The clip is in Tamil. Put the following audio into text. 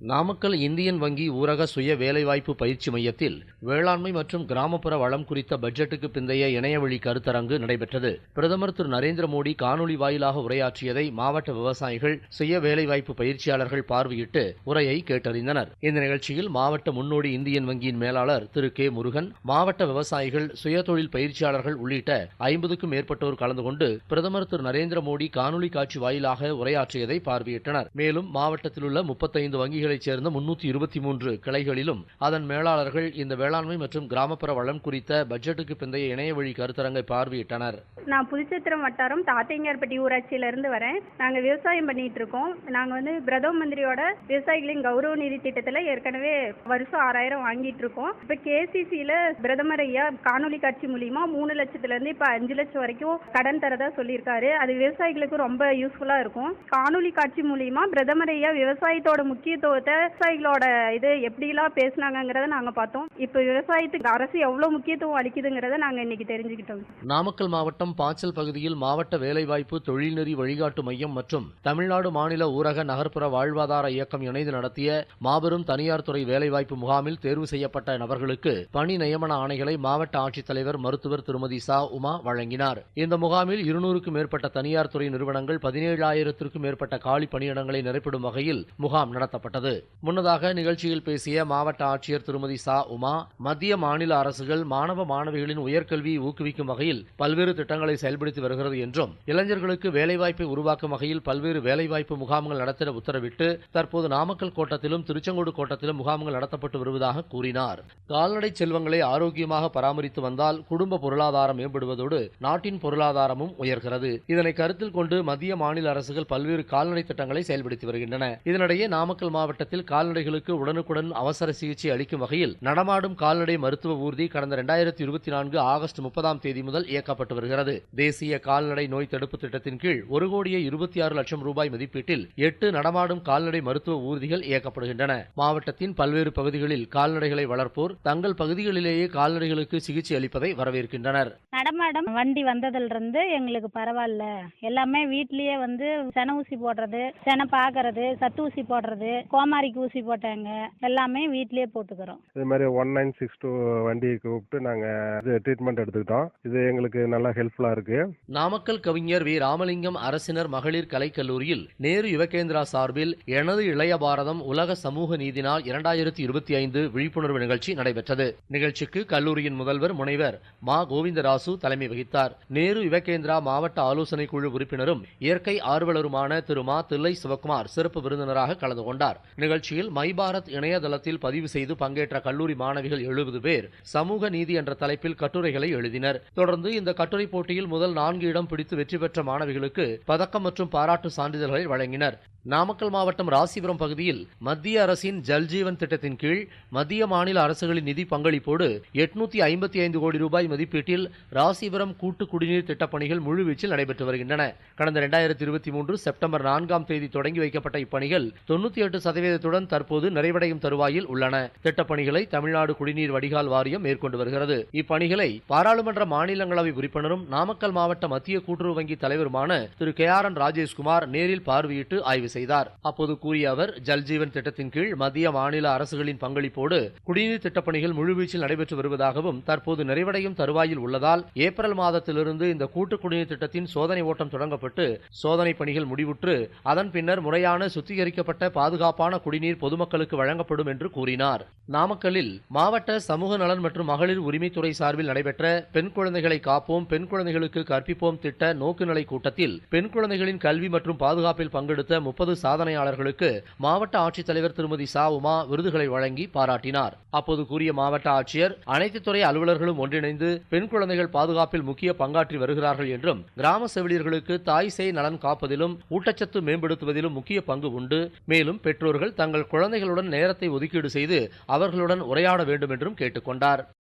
நாமக்கல் இந்தியன் வங்கி ஊரக சுய வேலைவாய்ப்பு பயிற்சி மையத்தில் வேளாண்மை மற்றும் கிராமப்புற வளம் குறித்த பட்ஜெட்டுக்கு பிந்தைய இணையவழி கருத்தரங்கு நடைபெற்றது. பிரதமர் திரு நரேந்திர மோடி காணொலி வாயிலாக உரையாற்றியதை மாவட்ட விவசாயிகள் சுய வேலைவாய்ப்பு பயிற்சியாளர்கள் பார்வையிட்டு உரையை கேட்டறிந்தனர். இந்த நிகழ்ச்சியில் மாவட்ட முன்னோடி இந்தியன் வங்கியின் மேலாளர் திரு கே முருகன் மாவட்ட விவசாயிகள் சுயதொழில் பயிற்சியாளர்கள் உள்ளிட்ட ஐம்பதுக்கும் மேற்பட்டோர் கலந்து கொண்டு பிரதமர் திரு நரேந்திர மோடி காணொலி காட்சி வாயிலாக உரையாற்றியதை பார்வையிட்டனர். மேலும் மாவட்டத்தில் உள்ள முப்பத்தைந்து பகுதிகளைச் சேர்ந்த முன்னூற்றி இருபத்தி மூன்று கிளைகளிலும் அதன் மேலாளர்கள் இந்த வேளாண்மை மற்றும் கிராமப்புற வளம் குறித்த பட்ஜெட்டுக்கு பிந்தைய இணையவழி கருத்தரங்கை பார்வையிட்டனர். நான் புதுச்சத்திரம் வட்டாரம் தாத்தைங்கார்பட்டி ஊராட்சியிலிருந்து வரேன். நாங்கள் விவசாயம் பண்ணிட்டு இருக்கோம். நாங்கள் வந்து பிரதம மந்திரியோட விவசாயிகளின் கௌரவ நிதி திட்டத்தில் ஏற்கனவே வருஷம் ஆறாயிரம் வாங்கிட்டு இருக்கோம். இப்போ கேசிசியில் பிரதமர் ஐயா காணொலி காட்சி மூலியமா மூணு லட்சத்துலேருந்து இப்போ அஞ்சு லட்சம் வரைக்கும் கடன் தரதா சொல்லியிருக்காரு. அது விவசாயிகளுக்கு ரொம்ப யூஸ்ஃபுல்லாக இருக்கும். காணொலி காட்சி மூலியமா பிரதமர் ஐயா விவசாயத்தோட முக்கியத்துவம் விவசாயிகளோட இது எப்படிலாம் பேசினாங்கிறத நாங்கள் பார்த்தோம். இப்போ விவசாயத்துக்கு அரசு எவ்வளோ முக்கியத்துவம் அளிக்குதுங்கிறத நாங்கள் இன்னைக்கு தெரிஞ்சுக்கிட்டோம். நாமக்கல் மாவட்டம் பாச்சல் பகுதியில் மாவட்ட வேலைவாய்ப்பு தொழில்நெறி வழிகாட்டு மையம் மற்றும் தமிழ்நாடு மாநில ஊரக நகர்ப்புற வாழ்வாதார இயக்கம் இணைந்து நடத்திய மாபெரும் தனியார் துறை வேலைவாய்ப்பு முகாமில் தேர்வு செய்யப்பட்ட நபர்களுக்கு பணி நியமன ஆணைகளை மாவட்ட ஆட்சித்தலைவர் மருத்துவர் திருமதி சா உமா வழங்கினார். இந்த முகாமில் இருநூறுக்கும் மேற்பட்ட தனியார் துறை நிறுவனங்கள் பதினேழாயிரத்திற்கும் மேற்பட்ட காலி பணியிடங்களை நிரப்பிடும் வகையில் முகாம் நடத்தப்பட்டது. முன்னதாக நிகழ்ச்சியில் பேசிய மாவட்ட ஆட்சியர் திருமதி சா. உமா மத்திய மாநில அரசுகள் மாணவ மாணவிகளின் உயர்கல்வியை ஊக்குவிக்கும் வகையில் பல்வேறு திட்டங்களை செயல்படுத்தி வருகிறது என்றும் இளைஞர்களுக்கு வேலைவாய்ப்பை உருவாக்கும் வகையில் பல்வேறு வேலைவாய்ப்பு முகாம்கள் நடத்திட உத்தரவிட்டு தற்போது நாமக்கல் கோட்டத்திலும் திருச்செங்கோடு கோட்டத்திலும் முகாம்கள் நடத்தப்பட்டு வருவதாக கூறினார். கால்நடை செல்வங்களை ஆரோக்கியமாக பராமரித்து வந்தால் குடும்ப பொருளாதாரம் மேம்படுவதோடு நாட்டின் பொருளாதாரமும் உயர்கிறது. இதனை கருத்தில் கொண்டு மத்திய மாநில அரசுகள் பல்வேறு கால்நடை திட்டங்களை செயல்படுத்தி வருகின்றன. இதனிடையே நாமக்கல் மாவட்டத்தில் கால்நடைகளுக்கு உடனுக்குடன் அவசர சிகிச்சை அளிக்கும் வகையில் நடமாடும் கால்நடை மருத்துவ ஊர்தி கடந்த இரண்டாயிரத்தி இருபத்தி நான்கு ஆகஸ்ட் முப்பதாம் தேதி முதல் இயக்கப்பட்டு வருகிறது. தேசிய கால்நடை நோய் தடுப்பு திட்டத்தின் கீழ் ஒரு கோடியே இருபத்தி ஆறு லட்சம் ரூபாய் மதிப்பீட்டில் எட்டு நடமாடும் கால்நடை மருத்துவ ஊர்திகள் இயக்கப்படுகின்றன. மாவட்டத்தின் பல்வேறு பகுதிகளில் கால்நடைகளை வளர்ப்போர் தங்கள் பகுதிகளிலேயே கால்நடைகளுக்கு சிகிச்சை அளிப்பதை வரவேற்கின்றனர். நடமாடும் வண்டி வந்ததிலிருந்து எங்களுக்கு பரவாயில்ல. எல்லாமே வீட்லயே வந்து சென ஊசி போடுறது சென பாக்குறது சத்து ஊசி போடுறது கோமாரிக்கு ஊசி போட்டாங்க. எல்லாமே வீட்லயே போட்டுக்கிறோம். இது மாதிரி ஒன் நைன் சிக்ஸ் டூ வண்டியை கூப்பிட்டு நாங்கள் இது ட்ரீட்மெண்ட் எடுத்துக்கிட்டோம். இது எங்களுக்கு நல்லா ஹெல்ப்ஃபுல்லாக இருக்குது நாமக்கல் கவிஞர் வி. ராமலிங்கம் அரசினர் மகளிர் கலைக்கல்லூரியில் நேரு யுவகேந்திரா சார்பில் எனது இளைய பாரதம் உலக சமூக நீதி நாள் இரண்டாயிரத்தி இருபத்தி ஐந்து விழிப்புணர்வு நிகழ்ச்சி நடைபெற்றது. நிகழ்ச்சிக்கு கல்லூரியின் முதல்வர் முனைவர் மா. கோவிந்தராசு தலைமை வகித்தார். நேரு யுவகேந்திரா மாவட்ட ஆலோசனை குழு உறுப்பினரும் இயற்கை ஆர்வலருமான திரு. மா. தில்லை சிவக்குமார் சிறப்பு விருந்தினராக கலந்து கொண்டார். நிகழ்ச்சியில் மை பாரத் இணையதளத்தில் பதிவு செய்து பங்கேற்ற கல்லூரி மாணவிகள் எழுபது பேர் சமூக நீதி என்ற தலைப்பில் கட்டுரைகளை எழுதினர். தொடர்ந்து இந்த கட்டுரை போட்டியில் முதல் நான்கு இடம் பிடித்து வெற்றி பெற்ற மாணவிகளுக்கு பதக்கம் மற்றும் பாராட்டு சான்றிதழ்களை வழங்கினர். நாமக்கல் மாவட்டம் ராசிபுரம் பகுதியில் மத்திய அரசின் ஜல்ஜீவன் திட்டத்தின் கீழ் மத்திய மாநில அரசுகளின் நிதி பங்களிப்போடு எட்நூத்தி ஐம்பத்தி ஐந்து கோடி ரூபாய் மதிப்பீட்டில் ராசிபுரம் கூட்டு குடிநீர் திட்டப்பணிகள் முழுவீச்சில் நடைபெற்று வருகின்றன. கடந்த இரண்டாயிரத்தி இருபத்தி மூன்று செப்டம்பர் நான்காம் தேதி தொடங்கி வைக்கப்பட்ட இப்பணிகள் தொண்ணூத்தி எட்டு சதவீதத்துடன் தற்போது நிறைவடையும் தருவாயில் உள்ளன. திட்டப்பணிகளை தமிழ்நாடு குடிநீர் வடிகால் வாரியம் மேற்கொண்டு வருகிறது. இப்பணிகளை பாராளுமன்ற மாநிலங்களவை உறுப்பினரும் நாமக்கல் மாவட்ட மத்திய கூட்டுறவு வங்கி தலைவருமான Thiru K R N Rajeshkumar நேரில் பார்வையிட்டு ஆய்வு ஆய்வு செய்தார். அப்போது கூறிய அவர் ஜல்ஜீவன் திட்டத்தின் கீழ் மத்திய மாநில அரசுகளின் பங்களிப்போடு குடிநீர் திட்டப்பணிகள் முழுவீச்சில் நடைபெற்று வருவதாகவும் தற்போது நிறைவடையும் தருவாயில் உள்ளதால் ஏப்ரல் மாதத்திலிருந்து இந்த கூட்டு குடிநீர் திட்டத்தின் சோதனை ஓட்டம் தொடங்கப்பட்டு சோதனை பணிகள் முடிவுற்று அதன் பின்னர் முறையான சுத்திகரிக்கப்பட்ட பாதுகாப்பான குடிநீர் பொதுமக்களுக்கு வழங்கப்படும் என்று கூறினார். நாமக்கல்லில் மாவட்ட சமூக நலன் மற்றும் மகளிர் உரிமைத்துறை சார்பில் நடைபெற்ற பெண் குழந்தைகளை காப்போம் பெண் குழந்தைகளுக்கு கற்பிப்போம் திட்ட நோக்குநிலை கூட்டத்தில் பெண் குழந்தைகளின் கல்வி மற்றும் பாதுகாப்பில் பங்கெடுத்த முப்பது சாதனையாளர்களுக்கு மாவட்ட ஆட்சித்தலைவர் திருமதி சா உமா விருதுகளை வழங்கி பாராட்டினார். அப்போது கூறிய மாவட்ட ஆட்சியர் அனைத்து துறை அலுவலர்களும் ஒன்றிணைந்து பெண் குழந்தைகள் பாதுகாப்பில் முக்கிய பங்காற்றி வருகிறார்கள் என்றும் கிராம செவிலியர்களுக்கு தாய் சேய் நலன் காப்பதிலும் ஊட்டச்சத்து மேம்படுத்துவதிலும் முக்கிய பங்கு உண்டு. மேலும் பெற்றோர்கள் தங்கள் குழந்தைகளுடன் நேரத்தை ஒதுக்கீடு செய்து அவர்களுடன் உரையாட வேண்டும் என்றும் கேட்டுக்கொண்டார்